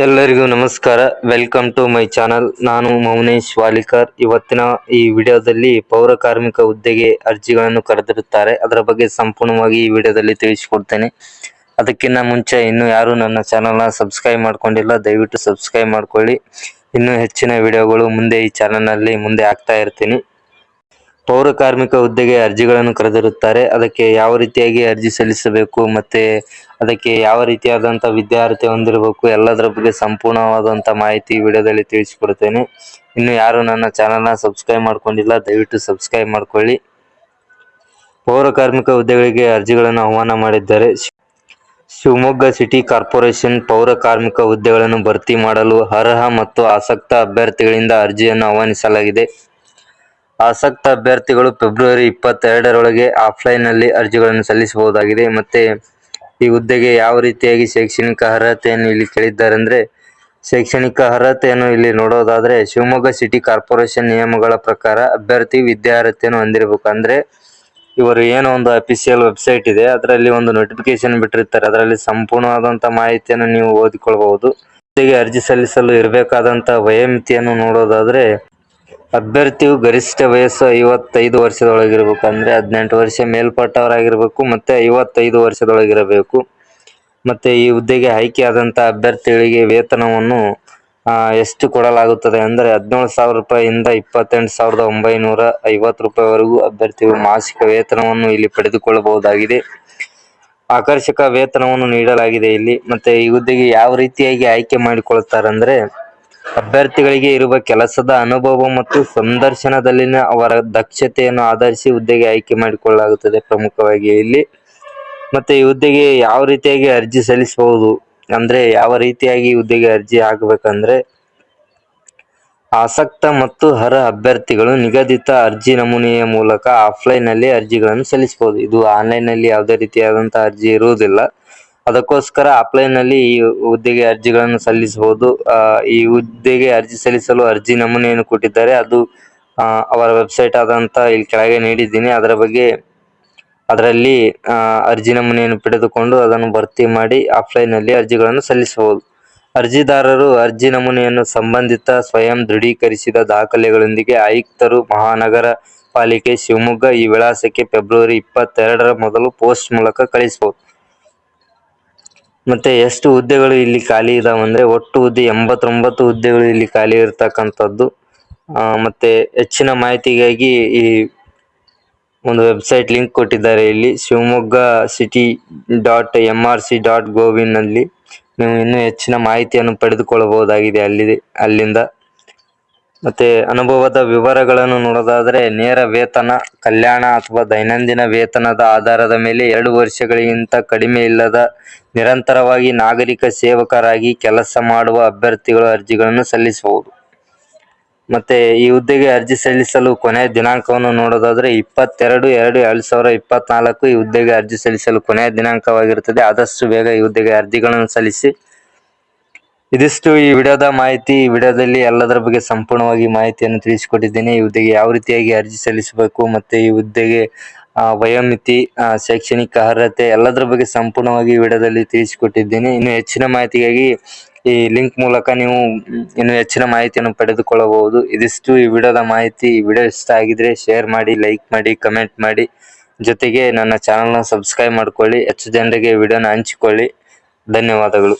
ಎಲ್ಲರಿಗೂ ನಮಸ್ಕಾರ. Welcome to my channel ನಾನು ಮೌನೇಶ್ ವಾಲಿಕರ್. ಇವತ್ತಿನ ಈ ವಿಡಿಯೋದಲ್ಲಿ ಪೌರ ಕಾರ್ಮಿಕ ಹುದ್ದೆಗೆ ಅರ್ಜಿಗಳನ್ನು ಕರೆದಿರುತ್ತಾರೆ. ಅದರ ಬಗ್ಗೆ ಸಂಪೂರ್ಣವಾಗಿ ಈ ವಿಡಿಯೋದಲ್ಲಿ ತಿಳಿಸಿಕೊಡ್ತೇನೆ. ಅದಕ್ಕಿಂತ ಮುಂಚೆ ಇನ್ನು ಯಾರು ನನ್ನ ಚಾನಲ್ನ ಸಬ್ಸ್ಕ್ರೈಬ್ ಮಾಡ್ಕೊಂಡಿಲ್ಲ, ದಯವಿಟ್ಟು ಸಬ್ಸ್ಕ್ರೈಬ್ ಮಾಡ್ಕೊಳ್ಳಿ. ಇನ್ನೂ ಹೆಚ್ಚಿನ ವಿಡಿಯೋಗಳು ಮುಂದೆ ಈ ಚಾನಲ್ನಲ್ಲಿ ಮುಂದೆ ಆಗ್ತಾ ಇರ್ತೀನಿ. ಪೌರ ಕಾರ್ಮಿಕ ಹುದ್ದೆಗೆ ಅರ್ಜಿಗಳನ್ನು ಕರೆದಿರುತ್ತಾರೆ. ಅದಕ್ಕೆ ಯಾವ ರೀತಿಯಾಗಿ ಅರ್ಜಿ ಸಲ್ಲಿಸಬೇಕು ಮತ್ತೆ ಅದಕ್ಕೆ ಯಾವ ರೀತಿಯಾದಂತಹ ವಿದ್ಯಾರ್ಥಿ ಹೊಂದಿರಬೇಕು ಎಲ್ಲದರ ಬಗ್ಗೆ ಸಂಪೂರ್ಣವಾದಂತಹ ಮಾಹಿತಿ ವಿಡಿಯೋದಲ್ಲಿ ತಿಳಿಸಿಕೊಡ್ತೇನೆ ಇನ್ನು ಯಾರು ನನ್ನ ಚಾನಲ್ನ ಸಬ್ಸ್ಕ್ರೈಬ್ ಮಾಡ್ಕೊಂಡಿಲ್ಲ, ದಯವಿಟ್ಟು ಸಬ್ಸ್ಕ್ರೈಬ್ ಮಾಡ್ಕೊಳ್ಳಿ. ಪೌರ ಕಾರ್ಮಿಕ ಹುದ್ದೆಗಳಿಗೆ ಅರ್ಜಿಗಳನ್ನು ಆಹ್ವಾನ ಮಾಡಿದ್ದಾರೆ. ಶಿವಮೊಗ್ಗ ಸಿಟಿ ಕಾರ್ಪೊರೇಷನ್ ಪೌರ ಕಾರ್ಮಿಕ ಹುದ್ದೆಗಳನ್ನು ಭರ್ತಿ ಮಾಡಲು ಅರ್ಹ ಮತ್ತು ಆಸಕ್ತ ಅಭ್ಯರ್ಥಿಗಳಿಂದ ಅರ್ಜಿಯನ್ನು ಆಹ್ವಾನಿಸಲಾಗಿದೆ. ಆಸಕ್ತ ಅಭ್ಯರ್ಥಿಗಳು ಫೆಬ್ರವರಿ ಇಪ್ಪತ್ತೆರಡರೊಳಗೆ ಆಫ್ಲೈನ್ನಲ್ಲಿ ಅರ್ಜಿಗಳನ್ನು ಸಲ್ಲಿಸಬಹುದಾಗಿದೆ. ಮತ್ತೆ ಈ ಹುದ್ದೆಗೆ ಯಾವ ರೀತಿಯಾಗಿ ಶೈಕ್ಷಣಿಕ ಅರ್ಹತೆಯನ್ನು ಇಲ್ಲಿ ಕೇಳಿದ್ದಾರೆ ಅಂದ್ರೆ ಶೈಕ್ಷಣಿಕ ಅರ್ಹತೆಯನ್ನು ಇಲ್ಲಿ ನೋಡೋದಾದ್ರೆ ಶಿವಮೊಗ್ಗ ಸಿಟಿ ಕಾರ್ಪೊರೇಷನ್ ನಿಯಮಗಳ ಪ್ರಕಾರ ಅಭ್ಯರ್ಥಿ ವಿದ್ಯಾರ್ಹತೆಯನ್ನು ಹೊಂದಿರಬೇಕು ಅಂದರೆ ಇವರು ಏನೋ ಒಂದು ಅಫಿಷಿಯಲ್ ವೆಬ್ಸೈಟ್ ಇದೆ, ಅದರಲ್ಲಿ ಒಂದು ನೋಟಿಫಿಕೇಶನ್ ಬಿಟ್ಟಿರ್ತಾರೆ. ಅದರಲ್ಲಿ ಸಂಪೂರ್ಣವಾದಂಥ ಮಾಹಿತಿಯನ್ನು ನೀವು ಓದಿಕೊಳ್ಬಹುದು. ಅರ್ಜಿ ಸಲ್ಲಿಸಲು ಇರಬೇಕಾದಂಥ ವಯೋಮಿತಿಯನ್ನು ನೋಡೋದಾದ್ರೆ ಅಭ್ಯರ್ಥಿಯು ಗರಿಷ್ಠ ವಯಸ್ಸು ಐವತ್ತೈದು ವರ್ಷದೊಳಗಿರಬೇಕು ಅಂದ್ರೆ ಹದಿನೆಂಟು ವರ್ಷ ಮೇಲ್ಪಟ್ಟವರಾಗಿರಬೇಕು ಮತ್ತೆ ಐವತ್ತೈದು ವರ್ಷದೊಳಗಿರಬೇಕು. ಮತ್ತೆ ಈ ಹುದ್ದೆಗೆ ಆಯ್ಕೆಯಾದಂಥ ಅಭ್ಯರ್ಥಿಗಳಿಗೆ ವೇತನವನ್ನು ಎಷ್ಟು ಕೊಡಲಾಗುತ್ತದೆ ಅಂದರೆ ಹದಿನೇಳು ಸಾವಿರ ರೂಪಾಯಿಯಿಂದ ಇಪ್ಪತ್ತೆಂಟು ಸಾವಿರದ ಒಂಬೈನೂರ ಐವತ್ತು ರೂಪಾಯಿವರೆಗೂ ಅಭ್ಯರ್ಥಿಗಳು ಮಾಸಿಕ ವೇತನವನ್ನು ಇಲ್ಲಿ ಪಡೆದುಕೊಳ್ಳಬಹುದಾಗಿದೆ. ಆಕರ್ಷಕ ವೇತನವನ್ನು ನೀಡಲಾಗಿದೆ ಇಲ್ಲಿ. ಮತ್ತೆ ಈ ಹುದ್ದೆಗೆ ಯಾವ ರೀತಿಯಾಗಿ ಆಯ್ಕೆ ಮಾಡಿಕೊಳ್ಳುತ್ತಾರೆ ಅಂದ್ರೆ ಅಭ್ಯರ್ಥಿಗಳಿಗೆ ಇರುವ ಕೆಲಸದ ಅನುಭವ ಮತ್ತು ಸಂದರ್ಶನದಲ್ಲಿನ ಅವರ ದಕ್ಷತೆಯನ್ನು ಆಧರಿಸಿ ಹುದ್ದೆಗೆ ಆಯ್ಕೆ ಮಾಡಿಕೊಳ್ಳಲಾಗುತ್ತದೆ ಪ್ರಮುಖವಾಗಿ ಇಲ್ಲಿ. ಮತ್ತೆ ಈ ಹುದ್ದೆಗೆ ಯಾವ ರೀತಿಯಾಗಿ ಅರ್ಜಿ ಸಲ್ಲಿಸಬಹುದು? ಅಂದ್ರೆ ಯಾವ ರೀತಿಯಾಗಿ ಹುದ್ದೆಗೆ ಅರ್ಜಿ ಹಾಕಬೇಕಂದ್ರೆ ಆಸಕ್ತ ಮತ್ತು ಹರ ಅಭ್ಯರ್ಥಿಗಳು ನಿಗದಿತ ಅರ್ಜಿ ನಮೂನೆಯ ಮೂಲಕ ಆಫ್ಲೈನ್ನಲ್ಲಿ ಅರ್ಜಿಗಳನ್ನು ಸಲ್ಲಿಸಬಹುದು. ಇದು ಆನ್ಲೈನ್ನಲ್ಲಿ ಯಾವುದೇ ರೀತಿಯಾದಂತಹ ಅರ್ಜಿ ಇರುವುದಿಲ್ಲ. ಅದಕ್ಕೋಸ್ಕರ ಆಫ್ಲೈನ್ನಲ್ಲಿ ಈ ಹುದ್ದೆಗೆ ಅರ್ಜಿಗಳನ್ನು ಸಲ್ಲಿಸಬಹುದು. ಈ ಹುದ್ದೆಗೆ ಅರ್ಜಿ ಸಲ್ಲಿಸಲು ಅರ್ಜಿ ನಮೂನೆಯನ್ನು ಕೊಟ್ಟಿದ್ದಾರೆ. ಅದು ಅವರ ವೆಬ್ಸೈಟ್ ಆದಂತ ಇಲ್ಲಿ ಕೆಳಗೆ ನೀಡಿದ್ದೀನಿ. ಅದರ ಬಗ್ಗೆ ಅದರಲ್ಲಿ ಅರ್ಜಿ ನಮೂನೆಯನ್ನು ಪಡೆದುಕೊಂಡು ಅದನ್ನು ಭರ್ತಿ ಮಾಡಿ ಆಫ್ಲೈನ್ನಲ್ಲಿ ಅರ್ಜಿಗಳನ್ನು ಸಲ್ಲಿಸಬಹುದು. ಅರ್ಜಿದಾರರು ಅರ್ಜಿ ನಮೂನೆಯನ್ನು ಸಂಬಂಧಿತ ಸ್ವಯಂ ದೃಢೀಕರಿಸಿದ ದಾಖಲೆಗಳೊಂದಿಗೆ ಆಯುಕ್ತರು, ಮಹಾನಗರ ಪಾಲಿಕೆ ಶಿವಮೊಗ್ಗ ಈ ವಿಳಾಸಕ್ಕೆ ಫೆಬ್ರವರಿ ಇಪ್ಪತ್ತೆರಡರ ಮೊದಲು ಪೋಸ್ಟ್ ಮೂಲಕ ಕಳಿಸಬಹುದು. ಮತ್ತೆ ಎಷ್ಟು ಹುದ್ದೆಗಳು ಇಲ್ಲಿ ಖಾಲಿ ಇದಾವೆ ಅಂದ್ರೆ ಒಟ್ಟು ಹುದ್ದೆ ಎಂಬತ್ತೊಂಬತ್ತು ಹುದ್ದೆಗಳು ಇಲ್ಲಿ ಖಾಲಿ ಇರತಕ್ಕಂಥದ್ದು. ಮತ್ತೆ ಹೆಚ್ಚಿನ ಮಾಹಿತಿಗಾಗಿ ಈ ಒಂದು ವೆಬ್ಸೈಟ್ ಲಿಂಕ್ ಕೊಟ್ಟಿದ್ದಾರೆ ಇಲ್ಲಿ, Shivamogga city dot M R C dot ಗೋವಿನಲ್ಲಿ ನೀವು ಇನ್ನೂ ಹೆಚ್ಚಿನ ಮಾಹಿತಿಯನ್ನು ಪಡೆದುಕೊಳ್ಳಬಹುದಾಗಿದೆ ಅಲ್ಲಿ ಅಲ್ಲಿಂದ. ಮತ್ತೆ ಅನುಭವದ ವಿವರಗಳನ್ನು ನೋಡೋದಾದ್ರೆ ನೇರ ವೇತನ, ಕಲ್ಯಾಣ ಅಥವಾ ದೈನಂದಿನ ವೇತನದ ಆಧಾರದ ಮೇಲೆ ಎರಡು ವರ್ಷಗಳಿಗಿಂತ ಕಡಿಮೆ ಇಲ್ಲದ ನಿರಂತರವಾಗಿ ನಾಗರಿಕ ಸೇವಕರಾಗಿ ಕೆಲಸ ಮಾಡುವ ಅಭ್ಯರ್ಥಿಗಳು ಅರ್ಜಿಗಳನ್ನು ಸಲ್ಲಿಸಬಹುದು. ಮತ್ತೆ ಈ ಹುದ್ದೆಗೆ ಅರ್ಜಿ ಸಲ್ಲಿಸಲು ಕೊನೆಯ ದಿನಾಂಕವನ್ನು ನೋಡೋದಾದ್ರೆ ಇಪ್ಪತ್ತೆರಡು ಎರಡು ಎರಡು ಸಾವಿರ ಇಪ್ಪತ್ನಾಲ್ಕು ಈ ಹುದ್ದೆಗೆ ಅರ್ಜಿ ಸಲ್ಲಿಸಲು ಕೊನೆಯ ದಿನಾಂಕವಾಗಿರುತ್ತದೆ. ಆದಷ್ಟು ಬೇಗ ಈ ಹುದ್ದೆಗೆ ಅರ್ಜಿಗಳನ್ನು ಸಲ್ಲಿಸಿ ಇದಿಷ್ಟು ಈ ವಿಡಿಯೋದ ಮಾಹಿತಿ. ಈ ವಿಡಿಯೋದಲ್ಲಿ ಎಲ್ಲದರ ಬಗ್ಗೆ ಸಂಪೂರ್ಣವಾಗಿ ಮಾಹಿತಿಯನ್ನು ತಿಳಿಸಿಕೊಟ್ಟಿದ್ದೇನೆ. ಈ ಹುದ್ದೆಗೆ ಯಾವ ರೀತಿಯಾಗಿ ಅರ್ಜಿ ಸಲ್ಲಿಸಬೇಕು ಮತ್ತೆ ಈ ಹುದ್ದೆಗೆ ವಯೋಮಿತಿ ಶೈಕ್ಷಣಿಕ ಅರ್ಹತೆ ಎಲ್ಲದರ ಬಗ್ಗೆ ಸಂಪೂರ್ಣವಾಗಿ ವಿಡಿಯೋದಲ್ಲಿ ತಿಳಿಸಿಕೊಟ್ಟಿದ್ದೇನೆ. ಇನ್ನು ಹೆಚ್ಚಿನ ಮಾಹಿತಿಗಾಗಿ ಈ ಲಿಂಕ್ ಮೂಲಕ ನೀವು ಇನ್ನು ಹೆಚ್ಚಿನ ಮಾಹಿತಿಯನ್ನು ಪಡೆದುಕೊಳ್ಳಬಹುದು. ಇದಿಷ್ಟು ಈ ವಿಡಿಯೋದ ಮಾಹಿತಿ. ಈ ವಿಡಿಯೋ ಇಷ್ಟ ಆಗಿದ್ರೆ ಶೇರ್ ಮಾಡಿ, ಲೈಕ್ ಮಾಡಿ, ಕಮೆಂಟ್ ಮಾಡಿ. ಜೊತೆಗೆ ನನ್ನ ಚಾನಲ್ನ ಸಬ್ಸ್ಕ್ರೈಬ್ ಮಾಡ್ಕೊಳ್ಳಿ. ಹೆಚ್ಚು ಜನರಿಗೆ ವಿಡಿಯೋನ ಹಂಚಿಕೊಳ್ಳಿ. ಧನ್ಯವಾದಗಳು.